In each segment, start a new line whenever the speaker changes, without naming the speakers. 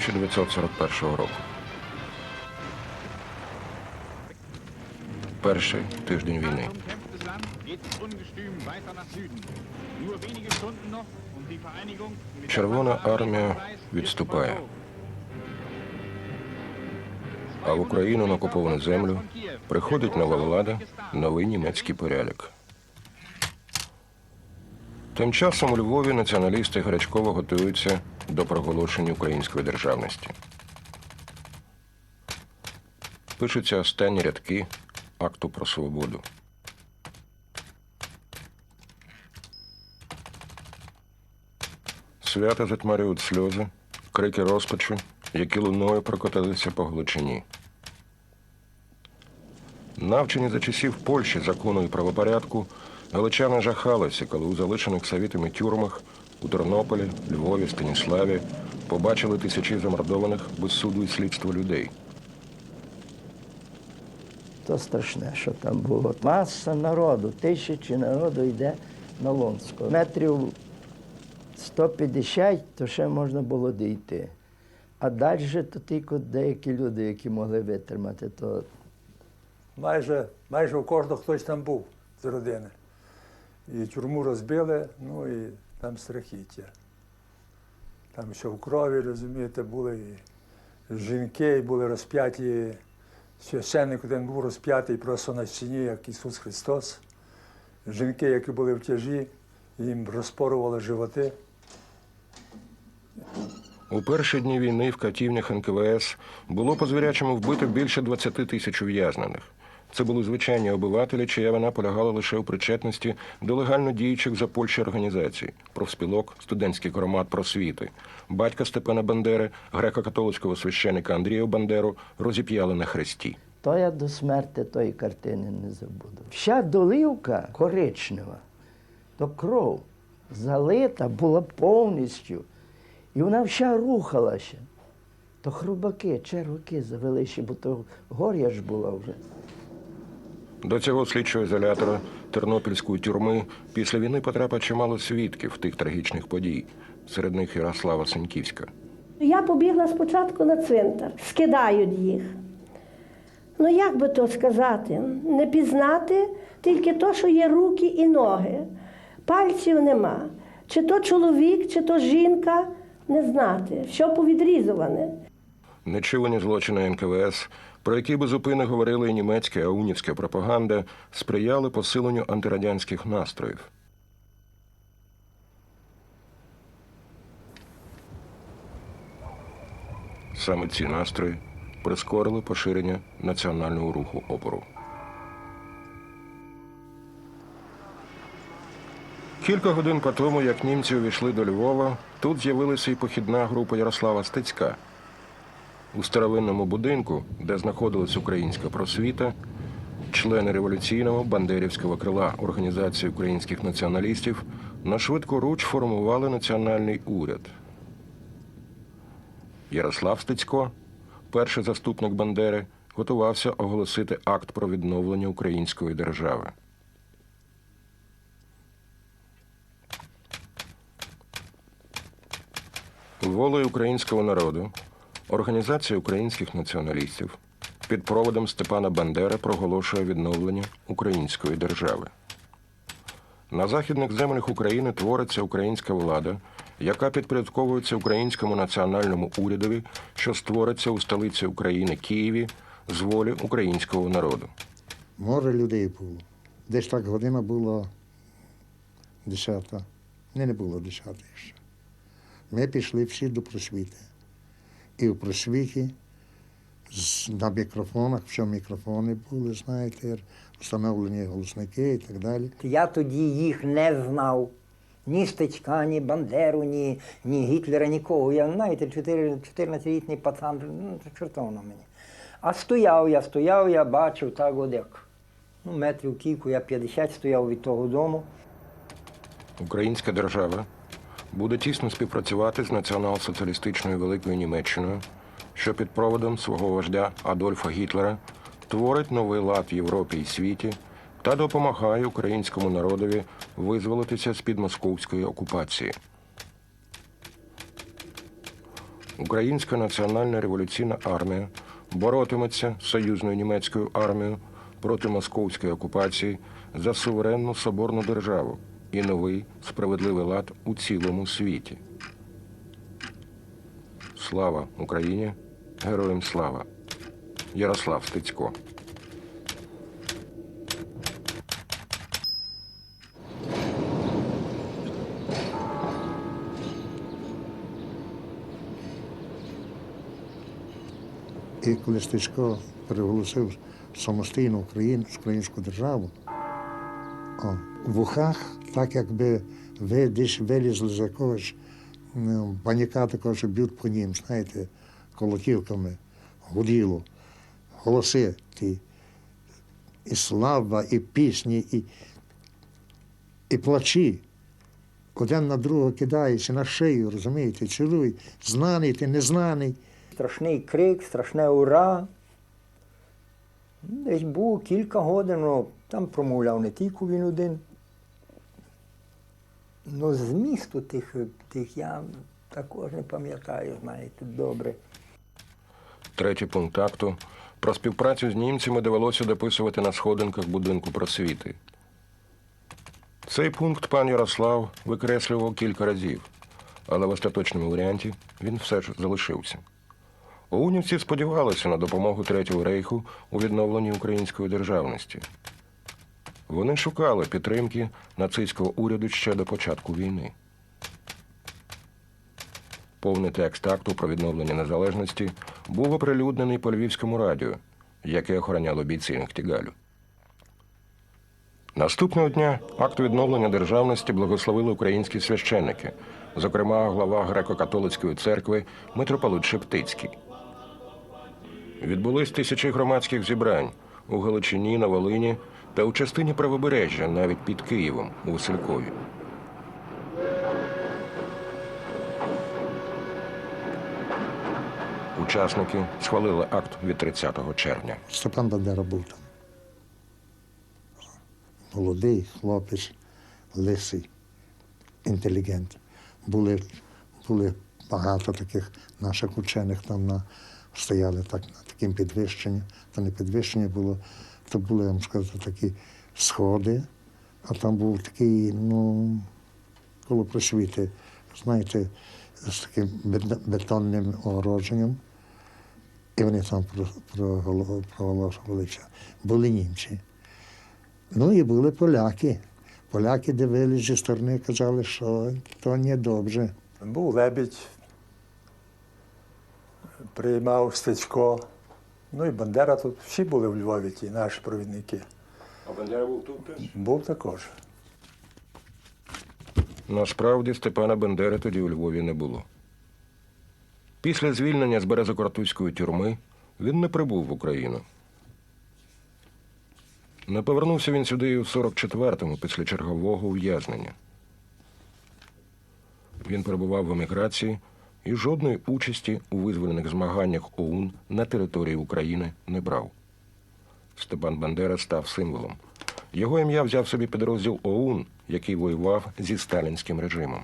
Червень 1941 року. Перший тиждень війни. Червона армія відступає, а в Україну на окуповану землю приходить нова влада, новий німецький порядок. Тим часом у Львові націоналісти гарячково готуються до проголошення української державності. Пишуться останні рядки акту про свободу. Свято затьмарюють сльози, крики розпачу, які луною прокотилися по Гличині. Навчені за часів Польщі закону і правопорядку, галичани жахалися, коли у залишених совітами тюрмах у Тернополі, Львові, Станіславі побачили тисячі замордованих без суду і слідства людей.
То страшне, що там було. Маса народу, тисячі народу йде на Лонську. Метрів 150, то ще можна було дійти. А далі то тільки деякі люди, які могли витримати, то
Майже, майже у кожного хтось там був з родини. І тюрму розбили, ну і там страхіття. Там ще в крові, розумієте, були і жінки, і були розп'яті. Священник один був розп'ятий просто на стіні, як Ісус Христос. Жінки, які були в тяжі, їм розпорували животи.
У перші дні війни в катівнях НКВС було по звірячому вбито більше 20 тисяч ув'язнених. Це були звичайні обивателі, чия вина полягала лише у причетності до легально діючих за Польщі організацій профспілок, студентських громад просвіти. Батька Степана Бандери, греко-католицького священика Андрія Бандеру розіп'яли на хресті.
То я до смерти тої картини не забуду. Вся долівка коричнева, то кров залита була повністю. І вона вся рухалася. То хрубаки, черваки завели ще, бо то горя ж була вже.
До цього слідчого ізолятора Тернопільської тюрми після війни потрапить чимало свідків тих трагічних подій, серед них Ярослава Сеньківська.
Я побігла спочатку на цвинтар, скидають їх. Ну як би то сказати? Не пізнати тільки то, що є руки і ноги. Пальців нема. Чи то чоловік, чи то жінка, не знати. Що повідрізуване.
Нечувані злочини НКВС, про які безупинно говорили і німецька, аунівська пропаганда, сприяли посиленню антирадянських настроїв. Саме ці настрої прискорили поширення національного руху опору. Кілька годин по тому, як німці увійшли до Львова, тут з'явилася і похідна група Ярослава Стецька. У старовинному будинку, де знаходилась українська просвіта, члени революційного бандерівського крила Організації українських націоналістів на швидку руч формували національний уряд. Ярослав Стецько, перший заступник Бандери, готувався оголосити акт про відновлення української держави. Волею українського народу Організація українських націоналістів під проводом Степана Бандери проголошує відновлення української держави. На західних землях України твориться українська влада, яка підпорядковується українському національному урядові, що створиться у столиці України Києві з волі українського народу.
Море людей було. Десь так година була десята. Не, не було десятої ще. Ми пішли всі до просвіти. І в просвіті з- на мікрофонах, що мікрофони були, знаєте, встановлені голосники і так далі.
Я тоді їх не знав. Ні Стечка, ні Бандеру, ні, ні Гітлера, нікого. Я, знаєте, 14-літній пацан, ну, це чортовно мені. А стояв я, стояв, я бачив так, от як ну, метрів кілька, я 50 стояв від того дому.
Українська держава буде тісно співпрацювати з націонал-соціалістичною Великою Німеччиною, що під проводом свого вождя Адольфа Гітлера творить новий лад в Європі і світі та допомагає українському народові визволитися з-під московської окупації. Українська національна революційна армія боротиметься з союзною німецькою армією проти московської окупації за суверенну соборну державу і новий справедливий лад у цілому світі. Слава Україні! Героям слава! Ярослав Стецько.
І коли Стечко переголосив самостійну Україну, українську державу, о, в ухах, так якби ви десь вилізли з якогось ну, баняка такого, що б'ють по нім, знаєте, колотівками, гуділо, голоси ті, і слава, і пісні, і, і плачі. Один на другого кидається на шию, розумієте, цілуй, знаний ти, незнаний.
Страшний крик, страшне ура. Десь був кілька годин, ну, там промовляв не тільки він один. Ну, змісту тих, тих я також не пам'ятаю, знаєте, добре.
Третій пункт акту. Про співпрацю з німцями довелося дописувати на сходинках будинку просвіти. Цей пункт пан Ярослав викреслював кілька разів, але в остаточному варіанті він все ж залишився. Оунівці сподівалися на допомогу Третього рейху у відновленні української державності. Вони шукали підтримки нацистського уряду ще до початку війни. Повний текст акту про відновлення незалежності був оприлюднений по Львівському радіо, яке охороняло бійці Нахтігалю. Наступного дня акт відновлення державності благословили українські священники, зокрема глава греко-католицької церкви митрополит Шептицький. Відбулись тисячі громадських зібрань у Галичині, на Волині та у частині правобережжя, навіть під Києвом у Василькові. Учасники схвалили акт від 30 червня.
Степан Бандера був там. Молодий хлопець, лисий, інтелігент. Були, були багато таких наших учених там на, стояли так, на таким підвищенні. То не підвищення було, то були, я вам скажу, такі сходи, а там був такий, ну, коло просвіти, знаєте, з таким бетонним огородженням. І вони там про- проголо- проголошувалися. Були німці. Ну і були поляки. Поляки дивилися зі сторони, казали, що то не добре.
Був лебідь, приймав Стецько. Ну і Бандера тут всі були в Львові, ті наші провідники.
А Бандера був тут теж?
Був також.
Насправді Степана Бендери тоді у Львові не було. Після звільнення з Березокартузької тюрми він не прибув в Україну. Не повернувся він сюди і у 44-му після чергового ув'язнення. Він перебував в еміграції і жодної участі у визвольних змаганнях ОУН на території України не брав. Степан Бандера став символом. Його ім'я взяв собі підрозділ ОУН, який воював зі сталінським режимом.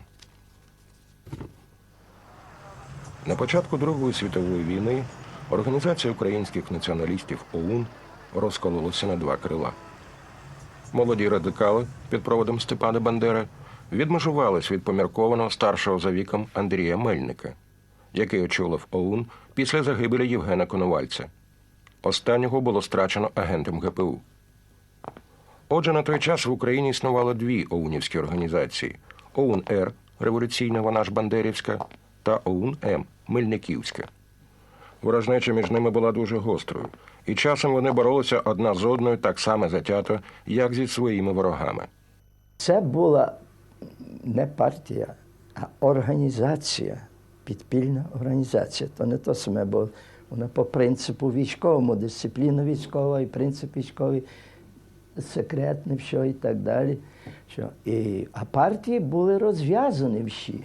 На початку Другої світової війни Організація українських націоналістів ОУН розкололася на два крила. Молоді радикали під проводом Степана Бандери відмежувались від поміркованого старшого за віком Андрія Мельника, який очолив ОУН після загибелі Євгена Коновальця. Останнього було страчено агентом ГПУ. Отже, на той час в Україні існувало дві оунівські організації: ОУН-Р, революційна, вона ж Бандерівська, та ОУН-М, Мельниківська. Ворожнеча між ними була дуже гострою, і часом вони боролися одна з одною так само затято, як зі своїми ворогами.
Це була не партія, а організація, підпільна організація. То не то саме, бо вона по принципу військовому, дисципліна військова і принцип військовий, секретне все і так далі. Що, і, а партії були розв'язані всі.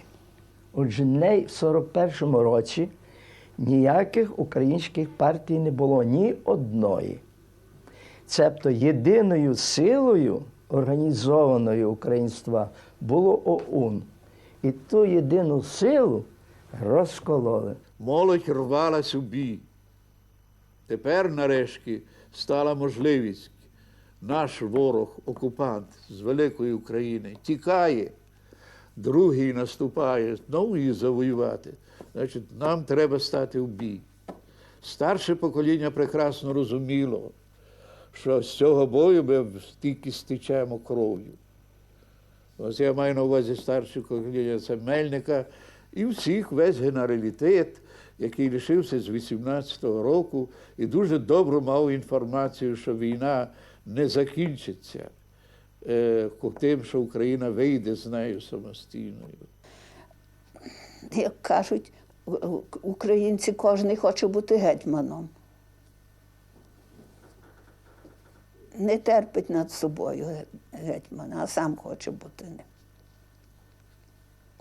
Отже, не в 41-му році ніяких українських партій не було ні одної. Цебто єдиною силою організованої українства було ОУН. І ту єдину силу Розкололи.
Молодь рвалась у бій. Тепер, нарешті, стала можливість. Наш ворог, окупант з великої України, тікає, другий наступає, знову її завоювати. Значить, нам треба стати в бій. Старше покоління прекрасно розуміло, що з цього бою ми тільки стичемо кров'ю. Ось я маю на увазі старше покоління це Мельника і всіх весь генералітет, який лишився з 18-го року і дуже добре мав інформацію, що війна не закінчиться е, тим, що Україна вийде з нею самостійною.
як кажуть, українці кожен хоче бути гетьманом. Не терпить над собою гетьмана, а сам хоче бути ним.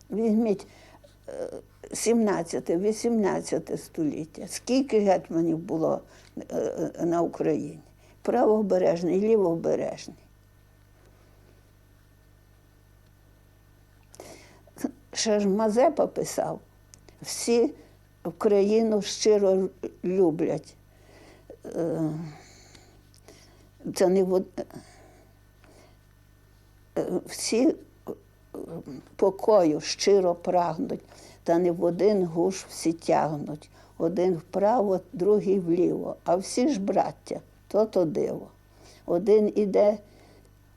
Візьміть 17-18 століття. Скільки гетьманів було е, е, на Україні? Правобережний, лівобережний. ще ж Мазепа писав, всі Україну щиро люблять. Це не в од- е, всі е, покою щиро прагнуть, та не в один гуш всі тягнуть. Один вправо, другий вліво, а всі ж браття, то то диво. Один іде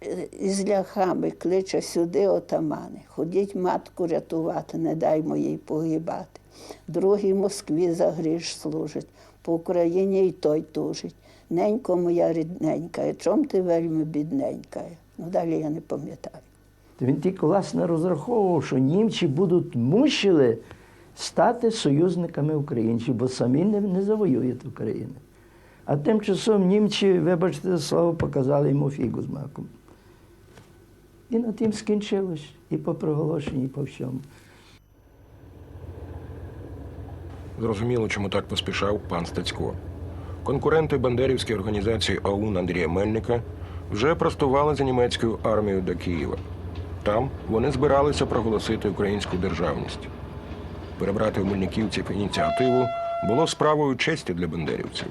е, із ляхами кличе сюди отамани. Ходіть матку рятувати, не даймо їй погибати. Другий Москві за гріш служить, по Україні й той тужить. Ненько моя рідненька, чом ти вельми бідненька? Ну, далі я не пам'ятаю.
Він тільки власне розраховував, що німці будуть мусили стати союзниками українців, бо самі не, не завоюють України. А тим часом німці, вибачте за слово, показали йому фігу з маком. І на тим скінчилось і по проголошенні, і по всьому.
Зрозуміло, чому так поспішав пан Стецько. Конкуренти бандерівської організації ОУН Андрія Мельника вже простували за німецькою армією до Києва. Там вони збиралися проголосити українську державність. Перебрати у мельниківців ініціативу було справою честі для бандерівців.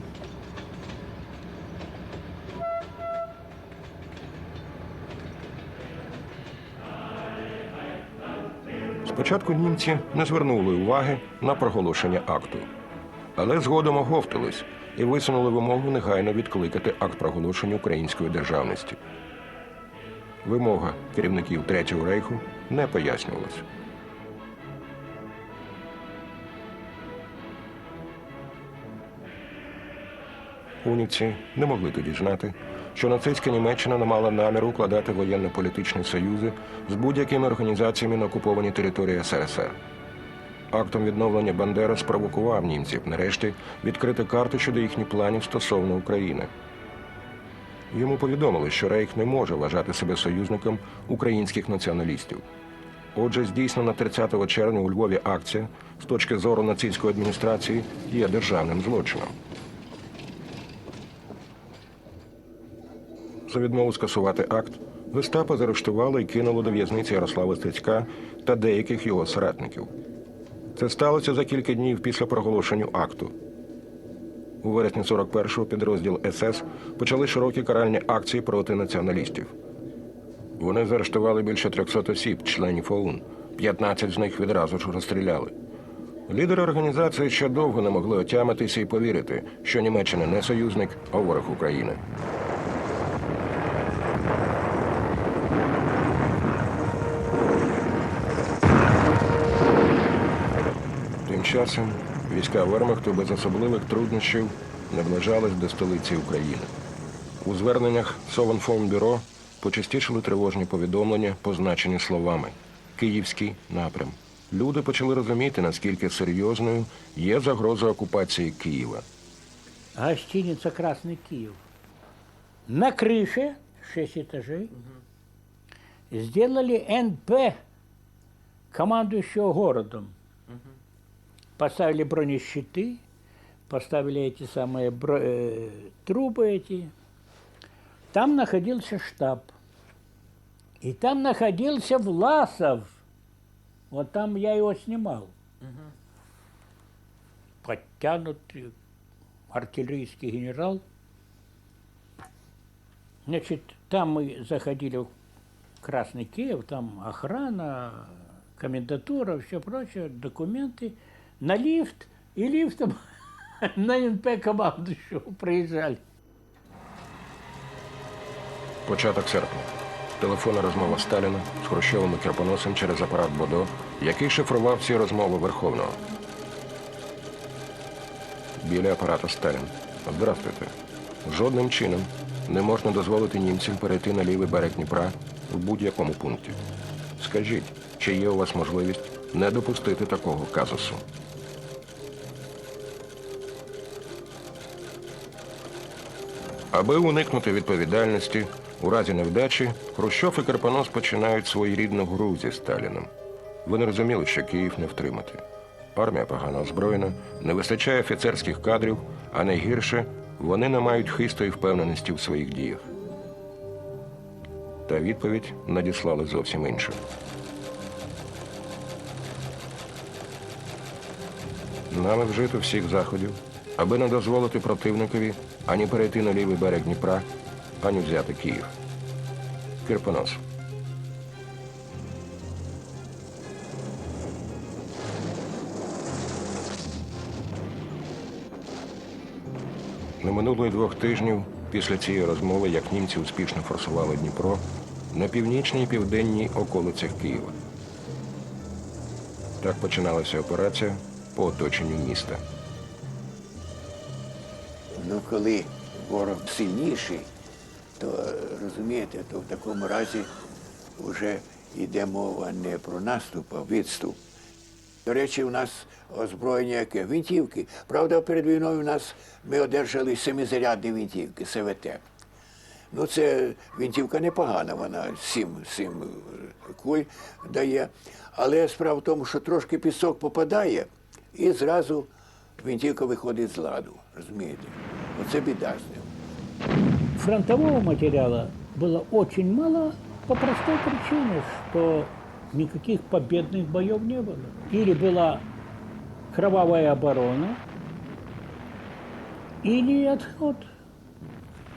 Спочатку німці не звернули уваги на проголошення акту, але згодом оговтались і висунули вимогу негайно відкликати акт проголошення української державності. Вимога керівників Третього рейху не пояснювалась. Уніці не могли тоді знати, що нацистська Німеччина не мала наміру укладати воєнно-політичні союзи з будь-якими організаціями на окупованій території СРСР. Актом відновлення Бандера спровокував німців нарешті відкрити карту щодо їхніх планів стосовно України. Йому повідомили, що Рейх не може вважати себе союзником українських націоналістів. Отже, здійснена 30 червня у Львові акція з точки зору нацистської адміністрації є державним злочином. За відмову скасувати акт гестапо заарештувало і кинуло до в'язниці Ярослава Стецька та деяких його соратників. Це сталося за кілька днів після проголошення акту. У вересні 41-го підрозділ СС почали широкі каральні акції проти націоналістів. Вони заарештували більше 300 осіб, членів ОУН. 15 з них відразу ж розстріляли. Лідери організації ще довго не могли отямитися і повірити, що Німеччина не союзник, а ворог України. часом війська Вермахту без особливих труднощів наближались до столиці України. У зверненнях Совинформбюро почастішили тривожні повідомлення, позначені словами Київський напрям. Люди почали розуміти, наскільки серйозною є загроза окупації Києва.
Гостиница «Красный Киев». На крыше, 6 этажей, сделали НП командующего городом. Поставили бронещиты, поставили эти самые бро- э, трубы эти. Там находился штаб. И там находился Власов. Вот там я его снимал. подтянутый артиллерийский генерал. Значит, там мы заходили в Красный Киев, там охрана, комендатура, все прочее, документы, на лифт, и лифтом на НП командующего приезжали.
Початок серпня. Телефонна розмова Сталіна з Хрущовим і через апарат Бодо, який шифрував всі розмови Верховного. Біля апарата Сталін. Здравствуйте. Жодним чином не можна дозволити німцям перейти на лівий берег Дніпра в будь-якому пункті. Скажіть, чи є у вас можливість не допустити такого казусу? Аби уникнути відповідальності, у разі невдачі Хрущов і Карпонос починають своєрідну гру зі Сталіном. Вони розуміли, що Київ не втримати. Армія погано озброєна, не вистачає офіцерських кадрів, а найгірше вони не мають хистої впевненості в своїх діях. Та відповідь надіслали зовсім іншу. Нами вжито всіх заходів, аби не дозволити противникові ані перейти на лівий берег Дніпра, ані взяти Київ. Кирпонос. Не минуло й двох тижнів після цієї розмови, як німці успішно форсували Дніпро на північній і південній околицях Києва. Так починалася операція по оточенню міста.
Ну, коли ворог сильніший, то розумієте, то в такому разі вже йде мова не про наступ, а відступ. До речі, у нас озброєння яке? Вінтівки. Правда, перед війною у нас ми одержали семизарядні вінтівки, СВТ. Ну, це вінтівка непогана, вона сім, сім е, куль дає. Але справа в тому, що трошки пісок попадає, і зразу вінтівка виходить з ладу. Розумієте? Оце біда з ним.
Фронтового материала было очень мало по простой причине, что никаких победных боев не было. Или была кровавая оборона, или отход.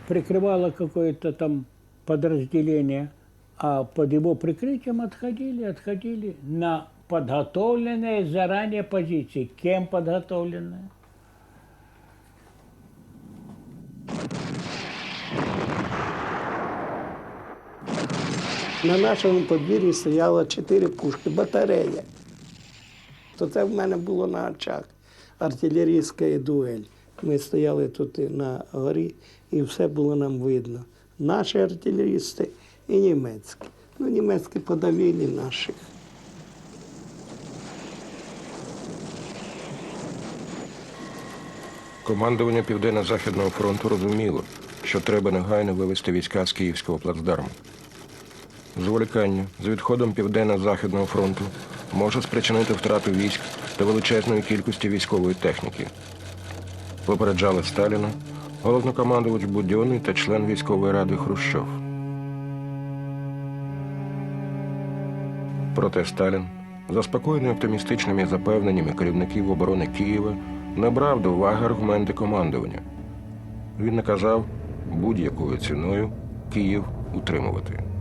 Прикрывало какое-то там подразделение, а под его прикрытием отходили, отходили на подготовленные заранее позиции. Кем подготовленные?
На нашому подвір'ї стояло чотири пушки, батарея. То це в мене було на очах. Артилерійська дуель. Ми стояли тут на горі, і все було нам видно. Наші артилерісти і німецькі. Ну, німецькі подавили наших.
Командування Південно-Західного фронту розуміло, що треба негайно вивести війська з Київського плацдарму. Зволікання з відходом Південно-Західного фронту може спричинити втрату військ та величезної кількості військової техніки. Попереджали Сталіна, головнокомандувач Будьонний та член військової ради Хрущов. Проте Сталін, заспокоєний оптимістичними запевненнями керівників оборони Києва, не брав до уваги аргументи командування. Він наказав будь-якою ціною Київ утримувати.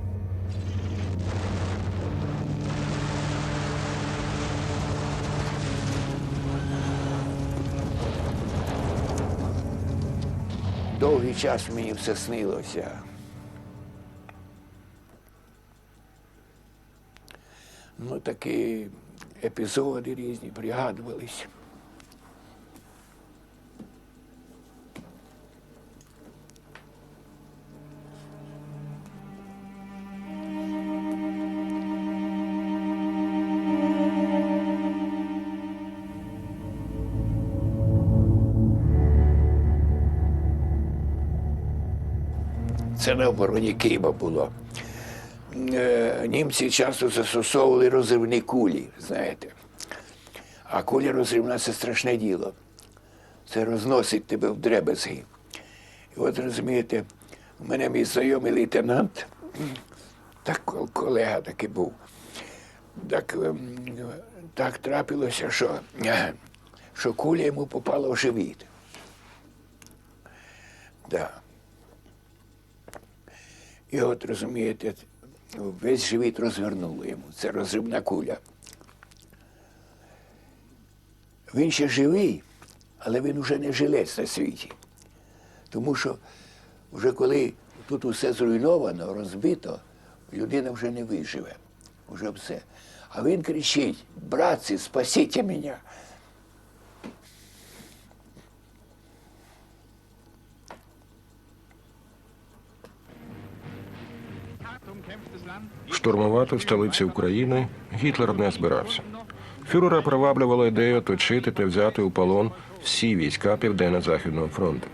Довгий час мені все снилося. Ну, такі епізоди різні пригадувались. Це на обороні Києва було. Е, Німці часто застосовували розривні кулі, знаєте. А куля розривна це страшне діло. Це розносить тебе в дребезги. І от розумієте, у мене мій знайомий лейтенант, так колега такий був. Так, ем, так трапилося, що що куля йому попала в живіт. Да. І от розумієте, весь живіт розвернуло йому. Це розривна куля. Він ще живий, але він вже не жилець на світі. Тому що вже коли тут усе зруйновано, розбито, людина вже не виживе. Уже все. А він кричить: братці, спасіть мене.
Штурмувати столиці України Гітлер не збирався. Фюрера приваблювала ідея оточити та взяти у полон всі війська Південно-Західного фронту.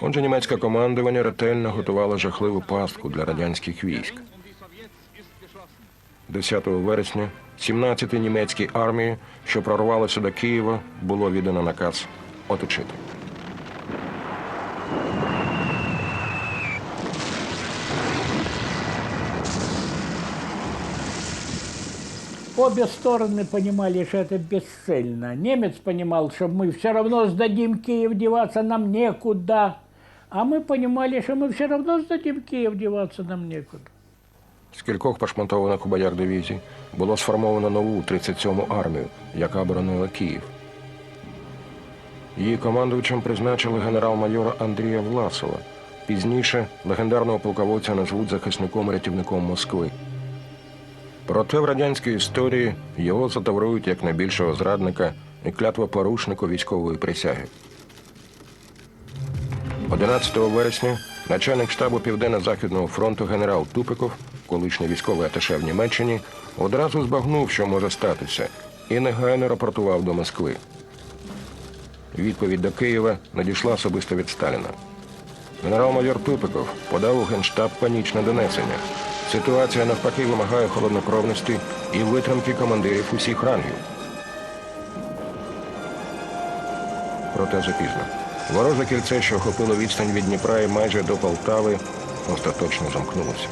Отже, німецьке командування ретельно готувало жахливу пастку для радянських військ.
Um die Sowjets ist geschlossen.
10 вересня 17-й німецькій армії, що прорвалася до Києва, було віддано наказ оточити.
Обе стороны понимали, что это бесцельно. Немец понимал, что мы все равно сдадим Киев, деваться нам некуда. А мы понимали, что мы все равно сдадим Киев, деваться нам некуда.
З кількох пошматованих у боях дивізій було сформовано нову 37-му армію, яка боронила Київ. Її командувачем призначили генерал-майора Андрія Власова. Пізніше легендарного полководця назвуть захисником-рятівником Москви. Проте в радянській історії його затаврують як найбільшого зрадника і клятвопорушнику військової присяги. 11 вересня начальник штабу Південно-Західного фронту генерал Тупиков, колишній військовий аташе в Німеччині, одразу збагнув, що може статися, і негайно рапортував до Москви. Відповідь до Києва надійшла особисто від Сталіна. Генерал-майор Тупиков подав у Генштаб панічне донесення. Ситуація навпаки вимагає холоднокровності і витримки командирів усіх рангів. Проте запізно. Вороже кільце, що охопило відстань від Дніпра і майже до Полтави, остаточно замкнулося.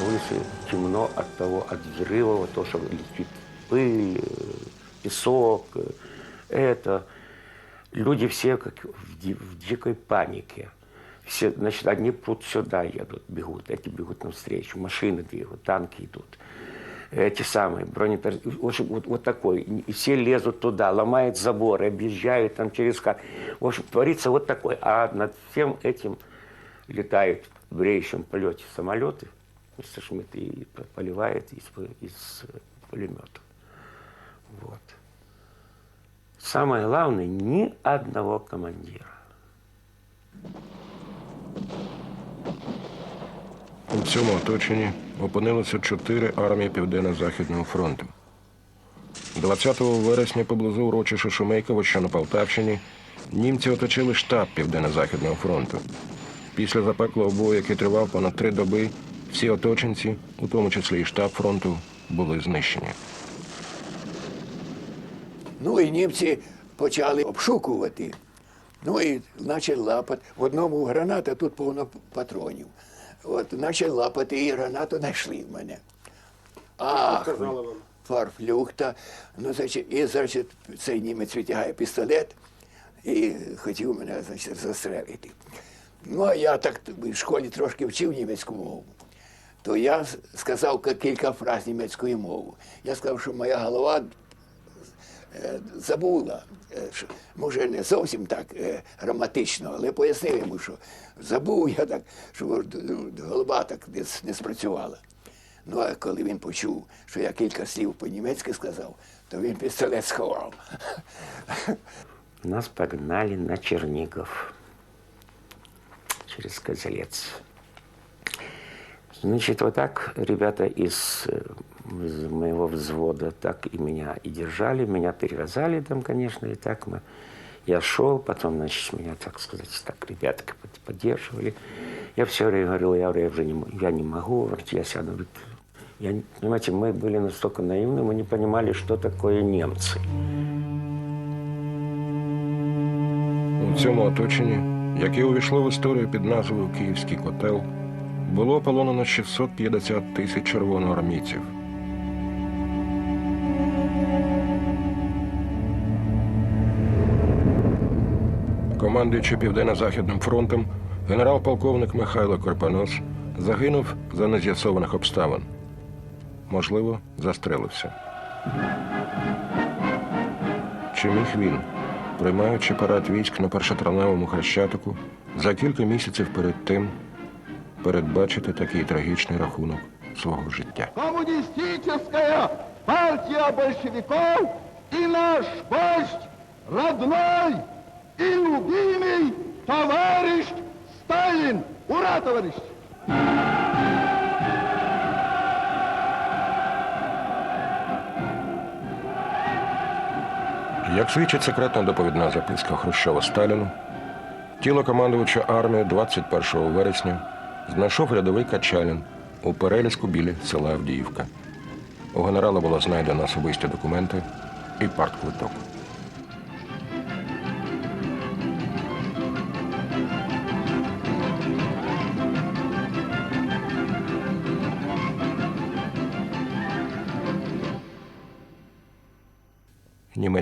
На улице темно от того, от взрывов, то, что летит пыль, э, песок, э, это. Люди все как в, ди- в дикой панике. Все, значит, одни прут сюда едут, бегут, эти бегут навстречу, машины двигают, танки идут. Эти самые бронепер... В общем, вот, вот такой. И все лезут туда, ломают заборы, объезжают там через хат. В общем, творится вот такой. А над всем этим летают в бреющем полете самолеты, Шмидт, и поливает из, из пулеметов. Вот. Самое главное, ни одного командира.
У цьому оточенні опинилися чотири армії Південно-Західного фронту. 20 вересня поблизу урочища Шумейково, що на Полтавщині, німці оточили штаб Південно-Західного фронту. Після запеклого бою, який тривав понад три доби, всі оточенці, у тому числі і штаб фронту, були знищені.
Ну і німці почали обшукувати. Ну і почали лапати. В одному граната, тут повно патронів. От почали лапати і гранату знайшли в мене. Ах, фарфлюхта. Ну, значить, і, значить, цей німець витягає пістолет і хотів мене, значить, застрелити. Ну, а я так в школі трошки вчив німецьку мову. То я сказав кілька фраз німецькою мовою. Я сказав, що моя голова забула, е, може, не зовсім так е, граматично, але пояснив йому, що забув я так, що голова так не, не спрацювала. Ну, а коли він почув, що я кілька слів по-німецьки сказав, то він пістолет сховав.
Нас погнали на Чернигов через Козелец. Значит, вот ребята из, э, из моего взвода так и меня и держали, меня перевязали там, конечно, и так мы. Я шел, потом, значит, меня, так сказать, так ребятки под- поддерживали. Я все время говорил, я, говорю, я уже не, мо- я не могу, говорит, я сяду. Говорит, я, не- понимаете, мы были настолько наивны, мы не понимали, что такое немцы.
У цьому оточенні, яке увійшло в історію під назвою Київський котел, було полонено 650 тисяч червоноармійців. Командуючи Південно-Західним фронтом, генерал-полковник Михайло Корпанос загинув за нез'ясованих обставин. Можливо, застрелився. Чи міг він, приймаючи парад військ на першотравневому хрещатику, за кілька місяців перед тим передбачити такий трагічний рахунок свого життя?
Коммунистическая партия большевиков и наш вождь, родной и любимый товарищ Сталин. Ура, товарищи!
Як свідчить секретна доповідна записка Хрущова Сталіну, тіло командувача армії 21 вересня знайшов рядовий Качалін у переліску біля села Авдіївка. У генерала було знайдено особисті документи і партквиток.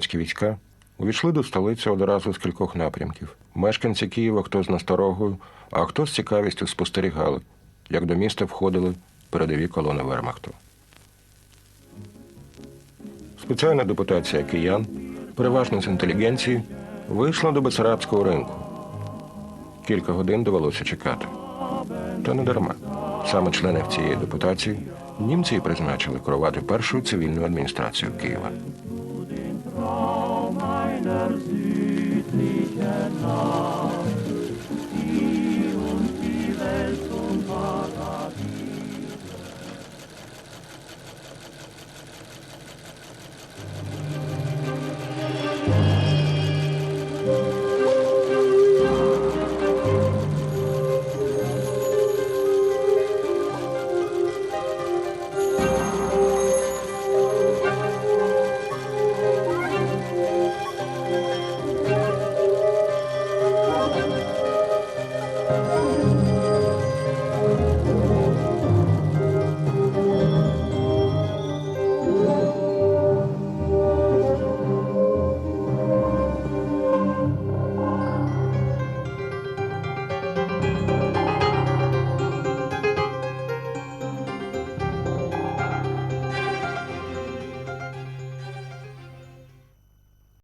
Німецькі війська увійшли до столиці одразу з кількох напрямків. Мешканці Києва хто з насторогою, а хто з цікавістю спостерігали, як до міста входили передові колони Вермахту. Спеціальна депутація киян, переважно з інтелігенції, вийшла до Бесарабського ринку. Кілька годин довелося чекати. Та не дарма. Саме членів цієї депутації німці і призначили керувати першою цивільною адміністрацією Києва.